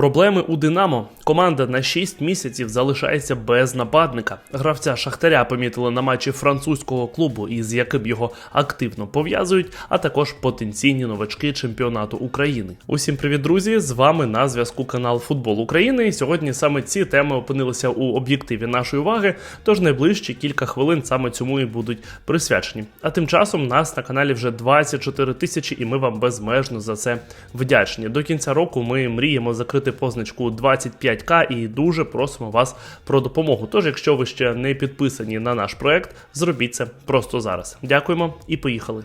Проблеми у Динамо. Команда на 6 місяців залишається без нападника. Гравця Шахтаря помітили на матчі французького клубу, із яким його активно пов'язують, а також потенційні новачки чемпіонату України. Усім привіт, друзі! З вами на зв'язку канал Футбол України. І сьогодні саме ці теми опинилися у об'єктиві нашої уваги. Тож найближчі кілька хвилин саме цьому і будуть присвячені. А тим часом нас на каналі вже 24 тисячі, і ми вам безмежно за це вдячні. До кінця року ми мріємо закрити позначку 25к і дуже просимо вас про допомогу. Тож, якщо ви ще не підписані на наш проект, зробіть це просто зараз. Дякуємо і поїхали.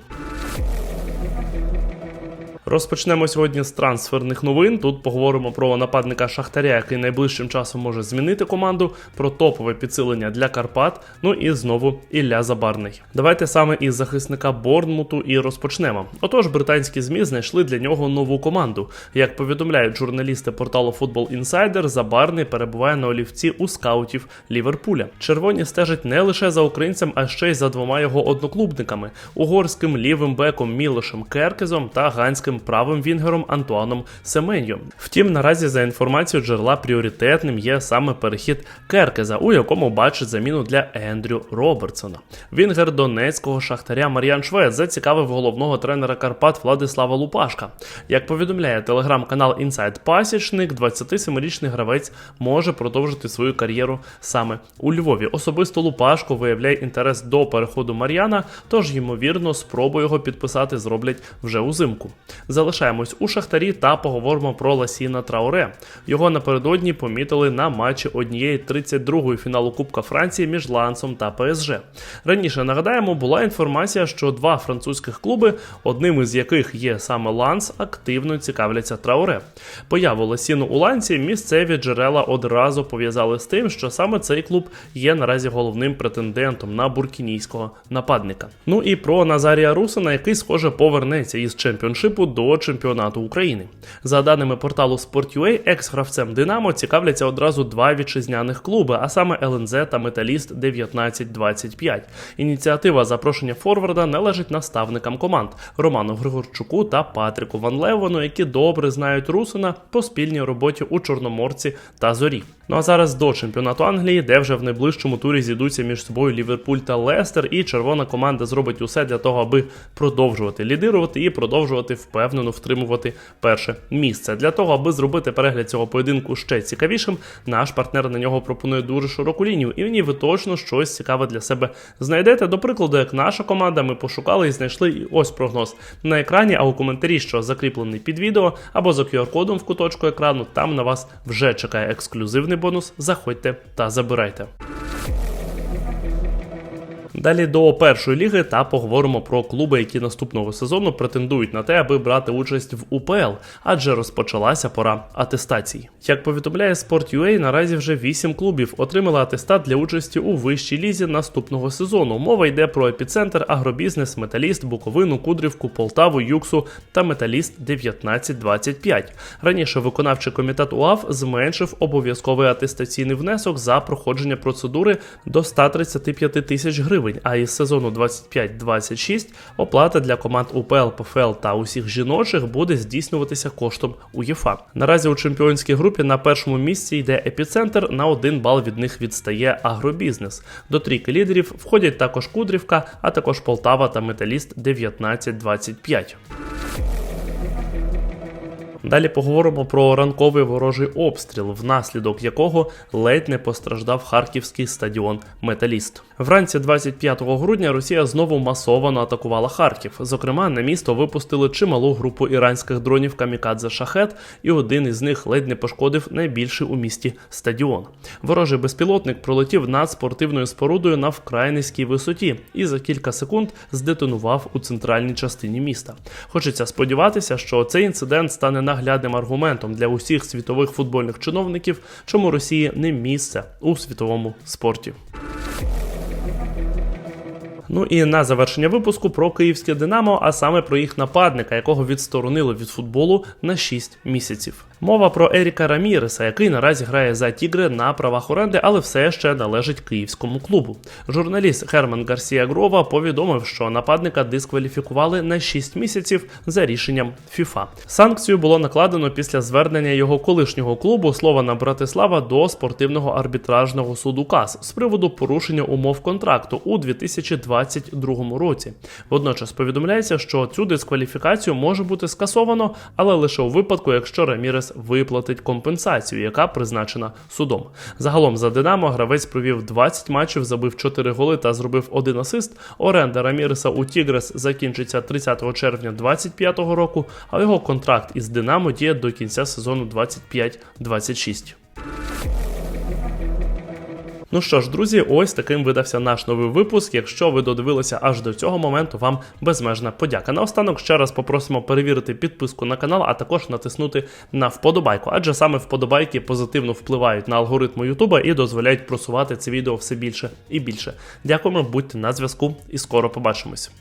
Розпочнемо сьогодні з трансферних новин. Тут поговоримо про нападника Шахтаря, який найближчим часом може змінити команду, про топове підсилення для Карпат. Ну і знову Ілля Забарний. Давайте саме із захисника Борнмуту і розпочнемо. Отож, британські змі знайшли для нього нову команду. Як повідомляють журналісти порталу Football Insider, Забарний перебуває на олівці у скаутів Ліверпуля. Червоні стежать не лише за українцем, а ще й за двома його одноклубниками: угорським лівим беком Мілошем Керкезом та ганським правим вінгером Антуаном Семеньо. Втім, наразі за інформацією джерела пріоритетним є саме перехід Керкеза, у якому бачить заміну для Ендрю Робертсона. Вінгер донецького шахтаря Мар'ян Швед зацікавив головного тренера Карпат Владислава Лупашка. Як повідомляє телеграм-канал Inside Пасічник, 27-річний гравець може продовжити свою кар'єру саме у Львові. Особисто Лупашко виявляє інтерес до переходу Мар'яна, тож ймовірно спробу його підписати зроблять вже узимку. Залишаємось у Шахтарі та поговоримо про Ласіна Трауре. Його напередодні помітили на матчі однієї 32-ї фіналу Кубка Франції між Лансом та ПСЖ. Раніше нагадаємо, була інформація, що два французьких клуби, одним із яких є саме Ланс, активно цікавляться Трауре. Появу Ласіну у Лансі місцеві джерела одразу пов'язали з тим, що саме цей клуб є наразі головним претендентом на буркінійського нападника. Ну і про Назарія Русина, який схоже повернеться із чемпіоншипу до чемпіонату України. За даними порталу Sport.ua, екс-гравцем Динамо цікавляться одразу два вітчизняних клуби, а саме ЛНЗ та Металіст 1925. Ініціатива запрошення Форварда належить наставникам команд Роману Григорчуку та Патріку Ван Левону, які добре знають Русина по спільній роботі у Чорноморці та Зорі. Ну а зараз до чемпіонату Англії, де вже в найближчому турі зійдуться між собою Ліверпуль та Лестер, і червона команда зробить усе для того, аби продовжувати лідирувати і продовжувати впевнено втримувати перше місце. Для того, аби зробити перегляд цього поєдинку ще цікавішим, наш партнер на нього пропонує дуже широку лінію, і в ній ви точно щось цікаве для себе знайдете. До прикладу, як наша команда, ми пошукали і знайшли і ось прогноз на екрані, а у коментарі, що закріплений під відео, або за QR-кодом в куточку екрану, там на вас вже чекає ексклюзивний бонус. Заходьте та забирайте. Далі до першої ліги та поговоримо про клуби, які наступного сезону претендують на те, аби брати участь в УПЛ, адже розпочалася пора атестації. Як повідомляє Sport.ua, наразі вже 8 клубів отримали атестат для участі у вищій лізі наступного сезону. Мова йде про епіцентр, агробізнес, металіст, Буковину, Кудрівку, Полтаву, Юксу та Металіст 1925. Раніше виконавчий комітет УАФ зменшив обов'язковий атестаційний внесок за проходження процедури до 135 тисяч гривень а із сезону 25-26 оплата для команд УПЛ, ПФЛ та усіх жіночих буде здійснюватися коштом УЄФА. Наразі у чемпіонській групі на першому місці йде епіцентр, на один бал від них відстає агробізнес. До трійки лідерів входять також Кудрівка, а також Полтава та Металіст 19-25. Далі поговоримо про ранковий ворожий обстріл, внаслідок якого ледь не постраждав харківський стадіон Металіст. Вранці 25 грудня Росія знову масово атакувала Харків. Зокрема, на місто випустили чималу групу іранських дронів Камікадзе Шахет, і один із них ледь не пошкодив найбільший у місті стадіон. Ворожий безпілотник пролетів над спортивною спорудою на вкрай низькій висоті і за кілька секунд здетонував у центральній частині міста. Хочеться сподіватися, що цей інцидент стане наглядним аргументом для усіх світових футбольних чиновників, чому Росії не місце у світовому спорті. Ну і на завершення випуску про київське Динамо, а саме про їх нападника, якого відсторонили від футболу на 6 місяців. Мова про Еріка Раміреса, який наразі грає за Тігри на правах оренди, але все ще належить київському клубу. Журналіст Херман Гарсія Грова повідомив, що нападника дискваліфікували на 6 місяців за рішенням ФІФА. Санкцію було накладено після звернення його колишнього клубу Слована Братислава до спортивного арбітражного суду КАС з приводу порушення умов контракту у 2022 році. Водночас повідомляється, що цю дискваліфікацію може бути скасовано, але лише у випадку, якщо Рамірес виплатить компенсацію, яка призначена судом. Загалом за Динамо гравець провів 20 матчів, забив 4 голи та зробив один асист. Оренда Раміреса у Тігрес закінчиться 30 червня 2025 року, а його контракт із Динамо діє до кінця сезону 25-26. Ну що ж, друзі, ось таким видався наш новий випуск. Якщо ви додивилися аж до цього моменту, вам безмежна подяка. Наостанок ще раз попросимо перевірити підписку на канал, а також натиснути на вподобайку, адже саме вподобайки позитивно впливають на алгоритми Ютуба і дозволяють просувати це відео все більше і більше. Дякуємо, будьте на зв'язку і скоро побачимось.